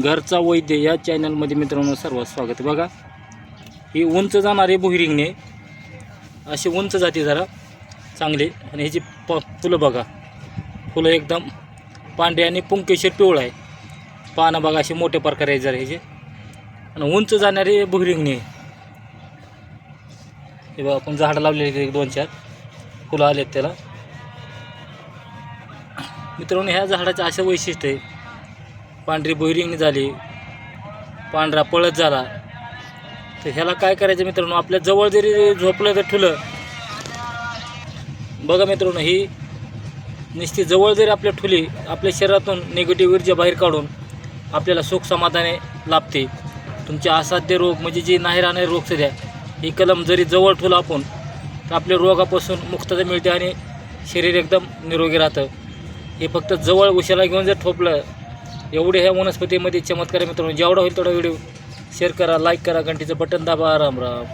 घरचा वैद्य या चॅनलमध्ये मित्रांनो सर्वात स्वागत आहे. बघा ही उंच जाणारे बोहिरिंगणे अशी उंच जाते जरा चांगली. आणि ह्याची प फुलं बघा. फुलं एकदम पांढरे आणि पुंकेशीर पिवळं आहे. पानं बघा असे मोठ्या प्रकारे आहे जरा ह्याचे. आणि उंच जाणारे बोहिरिंगणे हे बघा आपण झाडं लावलेली एक दोन चार. फुलं आलेत त्याला. मित्रांनो ह्या झाडाचं असं वैशिष्ट्य आहे. पांढरी बोहिरिंगणी झाली पांढरा पळत झाला. तर ह्याला काय करायचं मित्रांनो? आपल्या जवळ जरी झोपलं तर ठुलं. बघा मित्रांनो ही नुसती जवळ जरी आपल्या ठुली आपल्या शरीरातून निगेटिव्ह ऊर्जा बाहेर काढून आपल्याला सुख समाधाने लाभते. तुमचे असाध्य रोग म्हणजे जे नाही राहणारे रोग सध्या ही कलम जरी जवळ ठेवलं आपण तर आपल्या रोगापासून मुक्तता मिळते आणि शरीर एकदम निरोगी राहतं. हे फक्त जवळ उशाला घेऊन जर ठोपलं एवढे ह्या वनस्पतीमध्ये चमत्कार मित्रांनो. जेवढा होईल तेवढा व्हिडिओ शेअर करा लाईक करा घंटीचं बटन दाबा. राम राम.